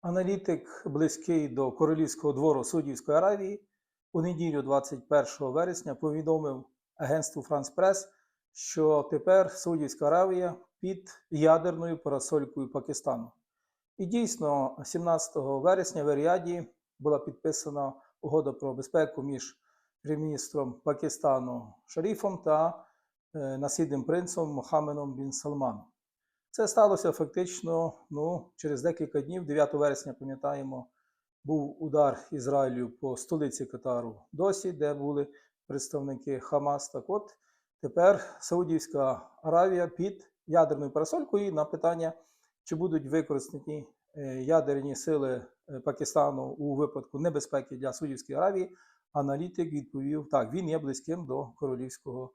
Аналітик, близький до королівського двору Суддівської Аравії, у неділю 21 вересня повідомив агентству France Press, що тепер Саудівська Аравія під ядерною парасолькою Пакистану. І дійсно, 17 вересня в Ріаді була підписана угода про безпеку між прем'єр-міністром Пакистану Шаріфом та е, наслідним принцем Мохамедом Бін Салманом. Це сталося фактично ну, через декілька днів, 9 вересня, пам'ятаємо, був удар Ізраїлю по столиці Катару Досі, де були представники Хамас. Так от тепер Саудівська Аравія під ядерною парасолькою на питання, чи будуть використані е, ядерні сили е, Пакистану у випадку небезпеки для Саудівської Аравії, аналітик відповів: так, він є близьким до королівського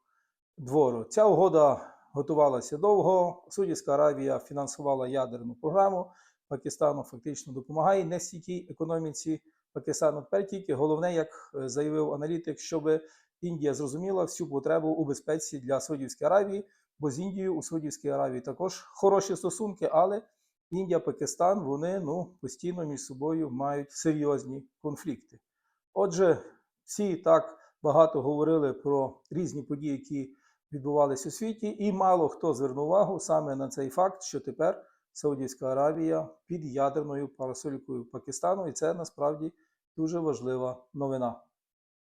двору. Ця угода готувалася довго. Саудівська Аравія фінансувала ядерну програму. Пакистану фактично допомагає не стільки економіці Пакистану. Тепер тільки головне, як е, заявив аналітик, щоб Індія зрозуміла всю потребу у безпеці для Саудівської Аравії, бо з Індією у Саудівській Аравії також хороші стосунки, але Індія, Пакистан вони ну, постійно між собою мають серйозні конфлікти. Отже, всі так багато говорили про різні події, які відбувалися у світі, і мало хто звернув увагу саме на цей факт, що тепер Саудівська Аравія під ядерною парасолькою Пакистану, і це насправді дуже важлива новина.